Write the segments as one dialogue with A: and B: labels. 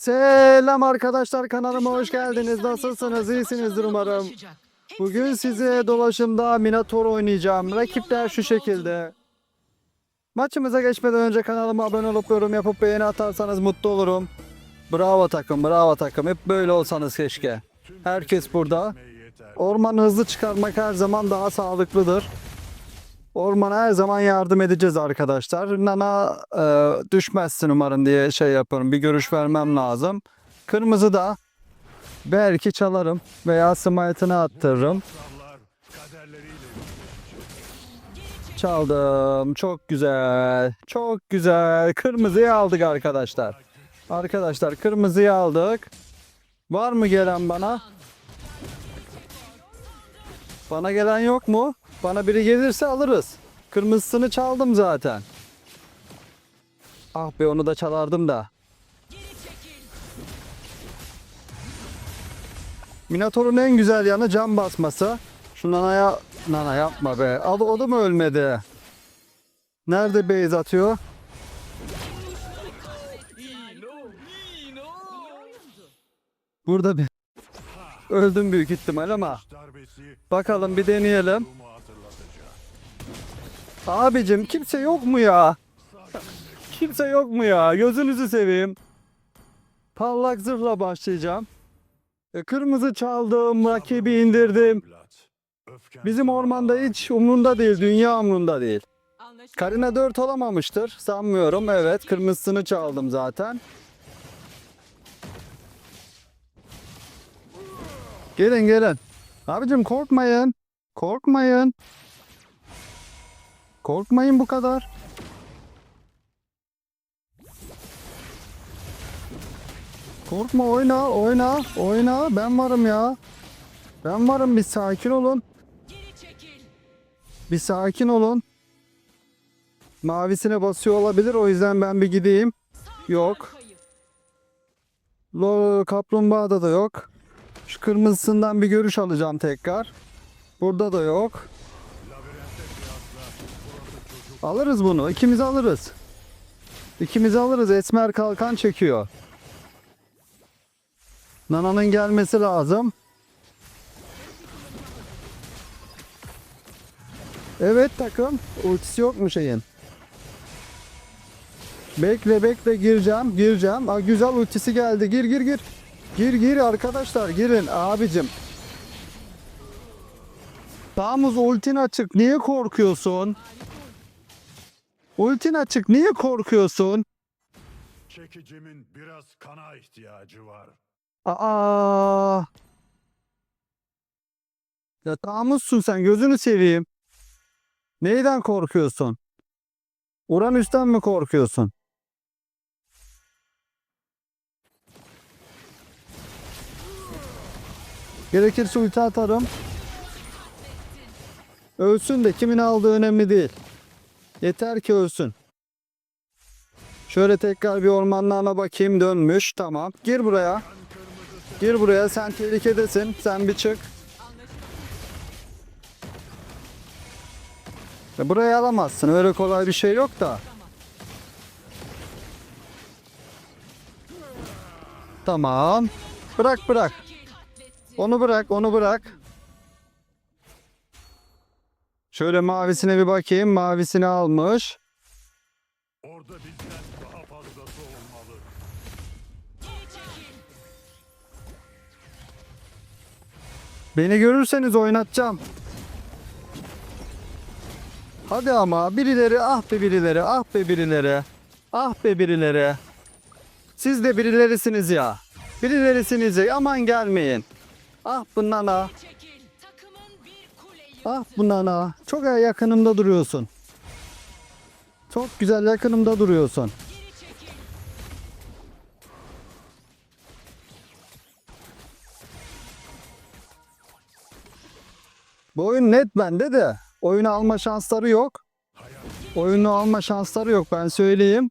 A: Selam arkadaşlar kanalıma hoş geldiniz. Nasılsınız? İyisinizdir umarım. Bugün size dolaşımda Minator oynayacağım. Rakipler şu şekilde. Maçımıza geçmeden önce kanalıma abone olup yorum yapıp beğeni atarsanız mutlu olurum. Bravo takım, bravo takım. Hep böyle olsanız keşke. Herkes burada. Ormanı hızlı çıkarmak her zaman daha sağlıklıdır. Ormana her zaman yardım edeceğiz arkadaşlar. Nana e, düşmezsin umarım diye şey yaparım. Bir görüş vermem lazım. Kırmızı da belki çalarım veya smite'ını attırırım. Çaldım. Çok güzel. Çok güzel. Kırmızıyı aldık arkadaşlar. Arkadaşlar kırmızıyı aldık. Var mı gelen bana? Bana gelen yok mu? Bana biri gelirse alırız. Kırmızısını çaldım zaten. Ah be onu da çalardım da. Minator'un en güzel yanı cam basması. Şu nanaya... Nana yapma be. Al o da mı ölmedi? Nerede base atıyor? Burada bir... Öldüm büyük ihtimal ama. Bakalım bir deneyelim. Abicim kimse yok mu ya? Kimse yok mu ya? Gözünüzü seveyim. Parlak zırhla başlayacağım. E, Kırmızı çaldım, rakibi indirdim. Bizim ormanda hiç umrunda değil, dünya umrunda değil. Karina 4 olamamıştır, sanmıyorum. Evet, kırmızısını çaldım zaten. Gelin gelin. Abicim korkmayın. Korkmayın. Korkmayın bu kadar. Korkma oyna oyna oyna ben varım ya. Ben varım bir sakin olun. Bir sakin olun. Mavisine basıyor olabilir o yüzden ben bir gideyim. Yok. Lo kaplumbağada da yok. Şu kırmızısından bir görüş alacağım tekrar. Burada da yok. Alırız bunu. İkimiz alırız. İkimiz alırız. Esmer kalkan çekiyor. Nana'nın gelmesi lazım. Evet takım. Ultisi yok mu şeyin? Bekle bekle gireceğim gireceğim. Aa, güzel ultisi geldi. Gir gir gir. Gir gir arkadaşlar girin abicim. Tamuz ultin açık. Niye korkuyorsun? Ultin açık. Niye korkuyorsun?
B: Çekicimin biraz kana ihtiyacı var.
A: Aa. Ya tamuzsun sen gözünü seveyim. Neyden korkuyorsun? Uranüs'ten mi korkuyorsun? Gerekirse ulti atarım. Ölsün de kimin aldığı önemli değil. Yeter ki ölsün. Şöyle tekrar bir ormanlarına bakayım dönmüş. Tamam. Gir buraya. Gir buraya. Sen tehlikedesin. Sen bir çık. Ya burayı alamazsın. Öyle kolay bir şey yok da. Tamam. Bırak bırak. Onu bırak, onu bırak. Şöyle mavisine bir bakayım. Mavisini almış.
B: Orada bizden daha fazlası olmalı.
A: Beni görürseniz oynatacağım. Hadi ama birileri ah be birileri ah be birileri. Ah be birileri. Siz de birilerisiniz ya. Birilerisiniz ya aman gelmeyin. Ah bu nana. Ah bu nana. Çok yakınımda duruyorsun. Çok güzel yakınımda duruyorsun. Bu oyun net bende de. Oyunu alma şansları yok. Oyunu alma şansları yok ben söyleyeyim.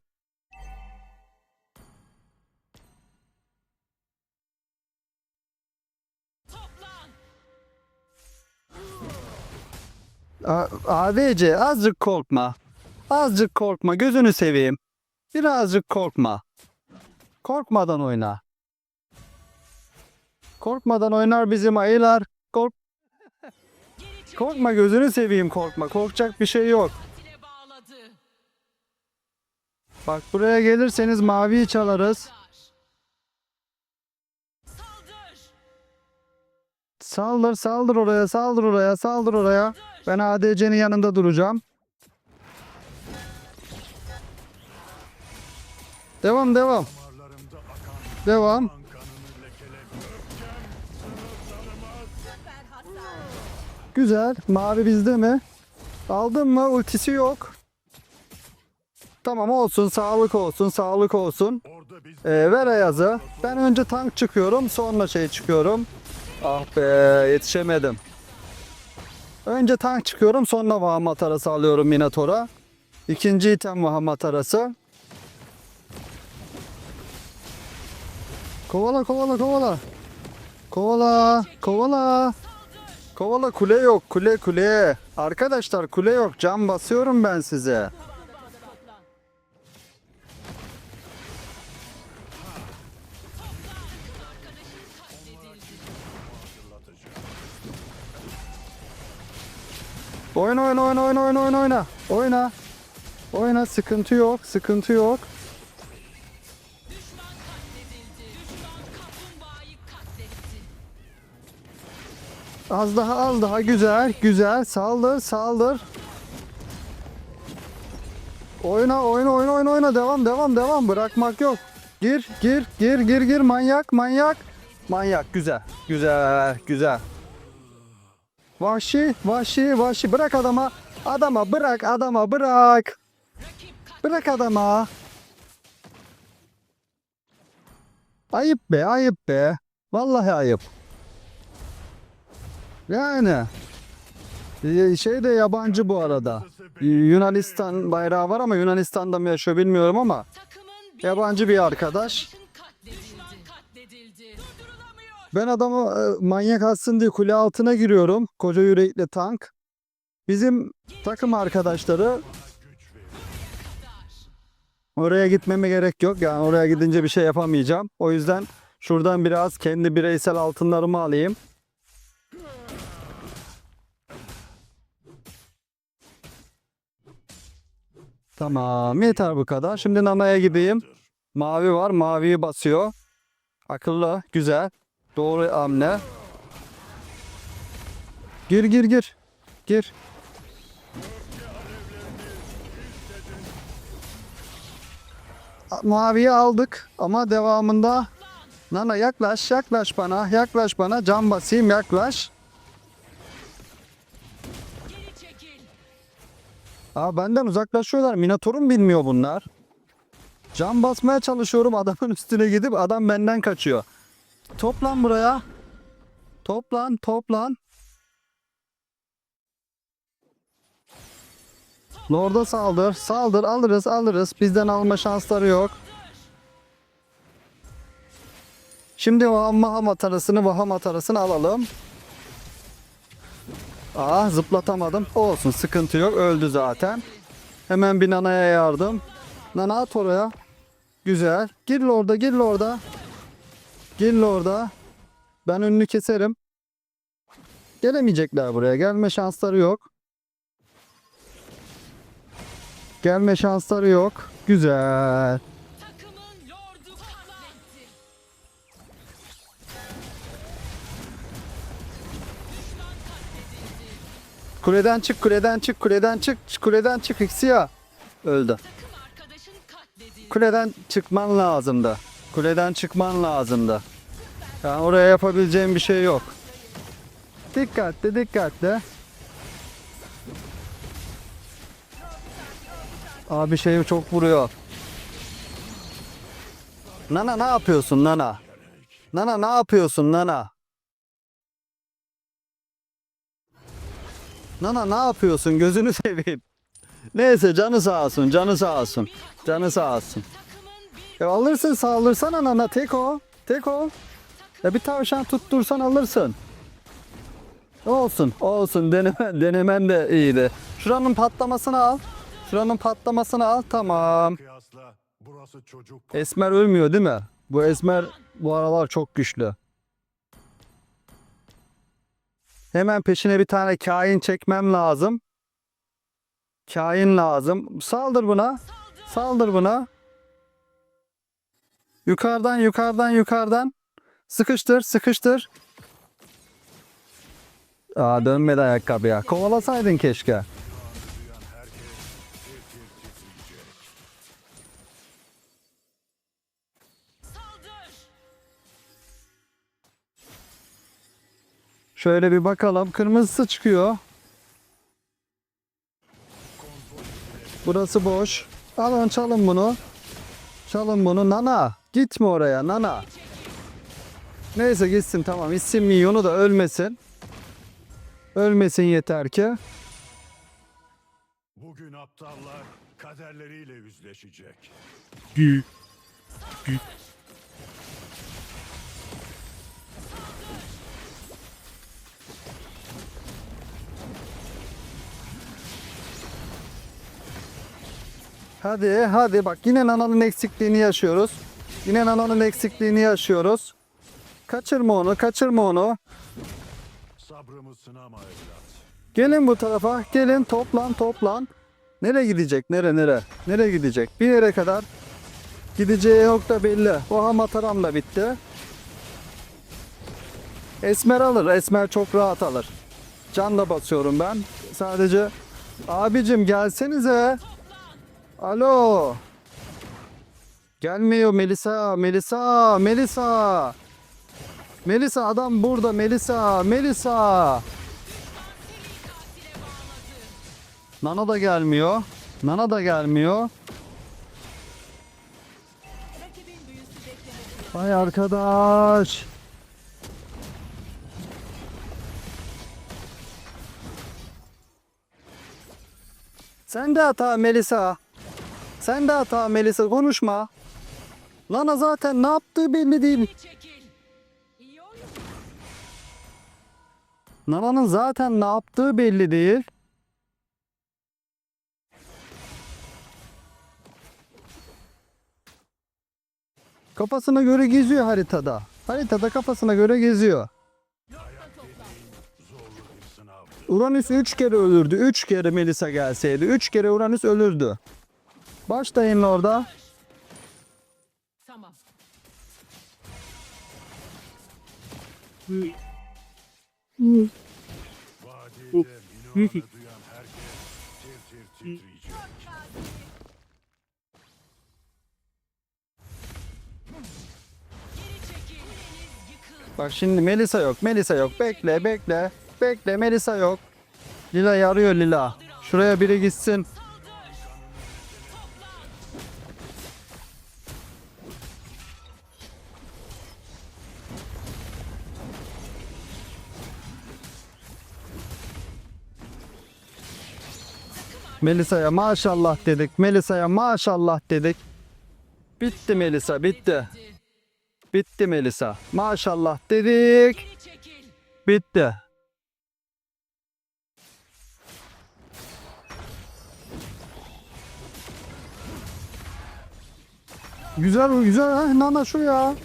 A: A- ADC azıcık korkma. Azıcık korkma gözünü seveyim. Birazcık korkma. Korkmadan oyna. Korkmadan oynar bizim ayılar. Kork Korkma gözünü seveyim korkma. Korkacak bir şey yok. Bak buraya gelirseniz maviyi çalarız.
C: Saldır
A: saldır oraya saldır oraya saldır oraya. Ben ADC'nin yanında duracağım. Devam devam. Devam. Güzel. Mavi bizde mi? Aldın mı? Ultisi yok. Tamam olsun. Sağlık olsun. Sağlık olsun. Ee, ver Ayaz'ı. Ben önce tank çıkıyorum. Sonra şey çıkıyorum. Ah be yetişemedim. Önce tank çıkıyorum. Sonra vahamat arası alıyorum Minotaur'a. İkinci item vahamat arası. Kovala kovala kovala. Kovala kovala. Kovala kule yok kule kule. Arkadaşlar kule yok. Cam basıyorum ben size. Oyna oyna oyna oyna oyna oyna oyna. Oyna. Oyna sıkıntı yok sıkıntı yok. Az daha az daha güzel güzel saldır saldır. Oyna oyna oyna oyna oyna devam devam devam bırakmak yok. Gir gir gir gir gir manyak manyak. Manyak güzel güzel güzel. Vahşi vahşi vahşi bırak adama adama bırak adama bırak. Bırak adama. Ayıp be, ayıp be. Vallahi ayıp. Yani. Ee, Şey de yabancı bu arada. Yunanistan bayrağı var ama Yunanistan'da mı yaşıyor bilmiyorum ama yabancı bir arkadaş. Ben adamı e, manyak atsın diye kule altına giriyorum. Koca yürekli tank. Bizim takım arkadaşları. Oraya gitmeme gerek yok. Yani oraya gidince bir şey yapamayacağım. O yüzden şuradan biraz kendi bireysel altınlarımı alayım. Tamam yeter bu kadar. Şimdi Nana'ya gideyim. Mavi var. Maviyi basıyor. Akıllı. Güzel. Doğru hamle. Gir gir gir. Gir. Maviyi aldık ama devamında Nana yaklaş yaklaş bana yaklaş bana cam basayım yaklaş. Aa benden uzaklaşıyorlar. Minotaur'um bilmiyor bunlar. Cam basmaya çalışıyorum adamın üstüne gidip adam benden kaçıyor. Toplan buraya. Toplan toplan. Lord'a saldır. Saldır alırız alırız. Bizden alma şansları yok. Şimdi Vahamat arasını Vahamat arasını alalım. Aa zıplatamadım. Olsun sıkıntı yok. Öldü zaten. Hemen bir Nana'ya yardım. Nana at oraya. Güzel. Gir orada gir orada. Gir orada. Ben önünü keserim. Gelemeyecekler buraya. Gelme şansları yok. Gelme şansları yok. Güzel. Kuleden çık, kuleden çık, kuleden çık, kuleden çık Xia. Öldü. Kuleden çıkman lazımdı. Kuleden çıkman lazımdı. Yani oraya yapabileceğim bir şey yok. Dikkatli, dikkatli. Abi şey çok vuruyor. Nana ne yapıyorsun Nana? Nana ne yapıyorsun Nana? Nana ne yapıyorsun gözünü seveyim. Neyse canı sağ olsun canı sağ olsun. Canı sağ olsun. Ya alırsın sağlırsana nana tek o. Tek o. Ya bir tavşan tuttursan alırsın. Olsun olsun deneme, denemen de iyiydi. Şuranın patlamasını al. Şuranın patlamasını al tamam. Esmer ölmüyor değil mi? Bu Esmer bu aralar çok güçlü. Hemen peşine bir tane kain çekmem lazım. Kain lazım. Saldır buna. Saldır buna. Yukarıdan yukarıdan yukarıdan. Sıkıştır sıkıştır. Aa dönmedi ayakkabıya. Kovalasaydın keşke. Şöyle bir bakalım. Kırmızısı çıkıyor. Burası boş. Alın çalın bunu. Çalın bunu. Nana. Gitme oraya Nana. Neyse gitsin tamam. İsim milyonu da ölmesin. Ölmesin yeter ki.
B: Bugün aptallar kaderleriyle yüzleşecek.
A: Hadi hadi bak yine Nana'nın eksikliğini yaşıyoruz. Yine Nana'nın eksikliğini yaşıyoruz. Kaçırma onu kaçırma onu.
B: Sabrımı sınama evlat.
A: Gelin bu tarafa. Gelin toplan toplan. Nereye gidecek? Nere nere? Nereye gidecek? Bir yere kadar gideceği nokta belli. Oha mataram da bitti. Esmer alır. Esmer çok rahat alır. Can da basıyorum ben. Sadece abicim gelsenize. Alo. Gelmiyor Melisa. Melisa. Melisa. Melisa adam burada. Melisa. Melisa. Nana da gelmiyor. Nana da gelmiyor. Vay arkadaş. Sen de hata Melisa. Sen de hata Melisa konuşma. Nana zaten ne yaptığı belli değil. Nana'nın zaten ne yaptığı belli değil. Kafasına göre geziyor haritada. Haritada kafasına göre geziyor. Uranüs 3 kere ölürdü. 3 kere Melisa gelseydi. 3 kere Uranüs ölürdü. Başlayın orada.
C: Yıkıl.
A: Bak şimdi Melisa yok. Melisa yok. Bekle bekle. Bekle Melisa yok. Lila yarıyor Lila. Şuraya biri gitsin. Melisa'ya maşallah dedik. Melisa'ya maşallah dedik. Bitti Melisa bitti. Bitti Melisa. Maşallah dedik. Bitti. Güzel güzel ha Nana şu ya.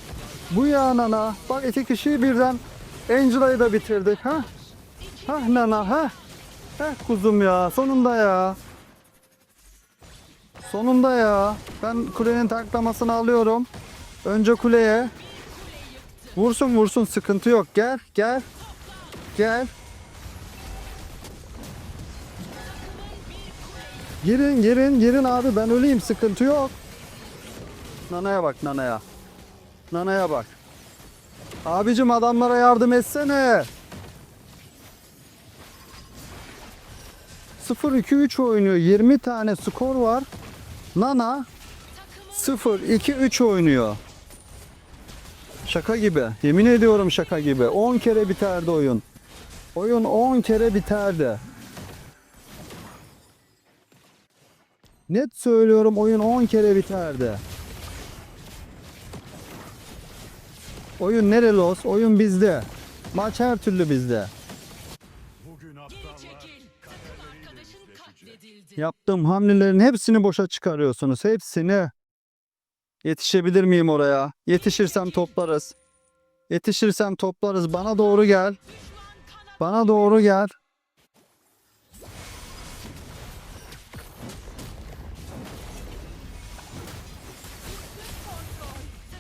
A: Bu ya Nana. Bak iki kişiyi birden Angela'yı da bitirdik ha. Ha Nana ha. Ha kuzum ya sonunda ya. Sonunda ya. Ben kulenin taklamasını alıyorum. Önce kuleye. Vursun vursun sıkıntı yok. Gel gel. Gel. Girin girin girin abi ben öleyim sıkıntı yok. Nana'ya bak Nana'ya. Nana'ya bak. Abicim adamlara yardım etsene. 0-2-3 oynuyor. 20 tane skor var. Nana 0-2-3 oynuyor. Şaka gibi. Yemin ediyorum şaka gibi. 10 kere biterdi oyun. Oyun 10 kere biterdi. Net söylüyorum oyun 10 kere biterdi. Oyun nereli olsun? Oyun bizde. Maç her türlü bizde. Yaptığım hamlelerin hepsini boşa çıkarıyorsunuz. Hepsini. Yetişebilir miyim oraya? Yetişirsem toplarız. Yetişirsem toplarız. Bana doğru gel. Bana doğru gel.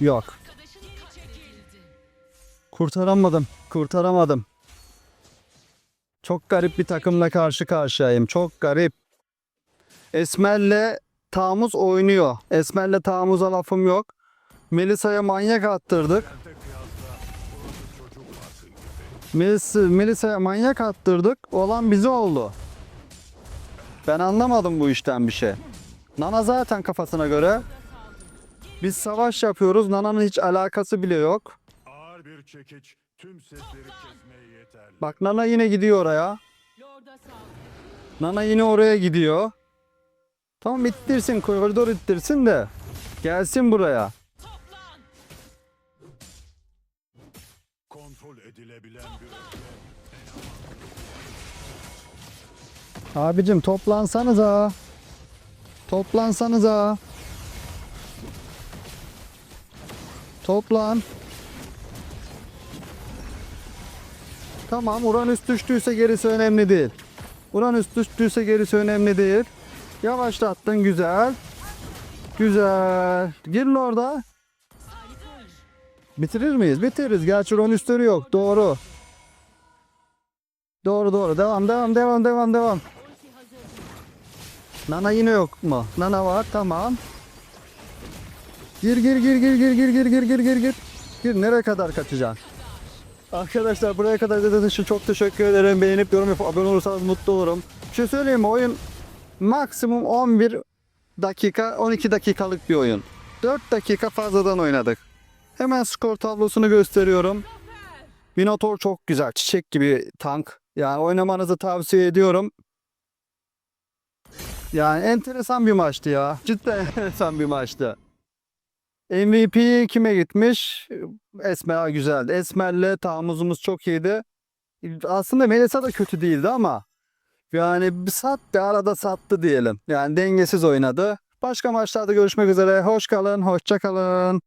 A: Yok. Kurtaramadım. Kurtaramadım. Çok garip bir takımla karşı karşıyayım. Çok garip. Esmer'le Tamuz oynuyor. Esmer'le Tamuz'a lafım yok. Melisa'ya manyak attırdık. Melis, Melisa'ya manyak attırdık. Olan bize oldu. Ben anlamadım bu işten bir şey. Nana zaten kafasına göre. Biz savaş yapıyoruz. Nana'nın hiç alakası bile yok.
B: Ağır bir çekiç tüm sesleri kesmeye yeterli.
A: Bak Nana yine gidiyor oraya. Nana yine oraya gidiyor. Tamam ittirsin koridor ittirsin de. Gelsin buraya.
C: Toplan.
B: Kontrol edilebilen bir öfke
A: Abicim toplansanıza. Toplansanıza. Toplan. Tamam Uranüs düştüyse gerisi önemli değil. Uranüs düştüyse gerisi önemli değil. Yavaşlattın güzel. Güzel. Girin orada. Bitirir miyiz? Bitiririz. Gerçi Uranüsleri yok. Doğru. Doğru doğru. Devam devam devam devam devam. Nana yine yok mu? Nana var tamam. Gir gir gir gir gir gir gir gir gir gir gir. Gir nereye kadar kaçacaksın? Arkadaşlar buraya kadar izlediğiniz için çok teşekkür ederim. Beğenip yorum yapıp abone olursanız mutlu olurum. Bir şey söyleyeyim mi? Oyun maksimum 11 dakika 12 dakikalık bir oyun. 4 dakika fazladan oynadık. Hemen skor tablosunu gösteriyorum. Minotaur çok güzel. Çiçek gibi tank. Yani oynamanızı tavsiye ediyorum. Yani enteresan bir maçtı ya. Cidden enteresan bir maçtı. MVP kime gitmiş? Esmer güzeldi. Esmer'le tahammüzümüz çok iyiydi. Aslında Melisa da kötü değildi ama yani bir sattı arada sattı diyelim. Yani dengesiz oynadı. Başka maçlarda görüşmek üzere. Hoş kalın, hoşça kalın.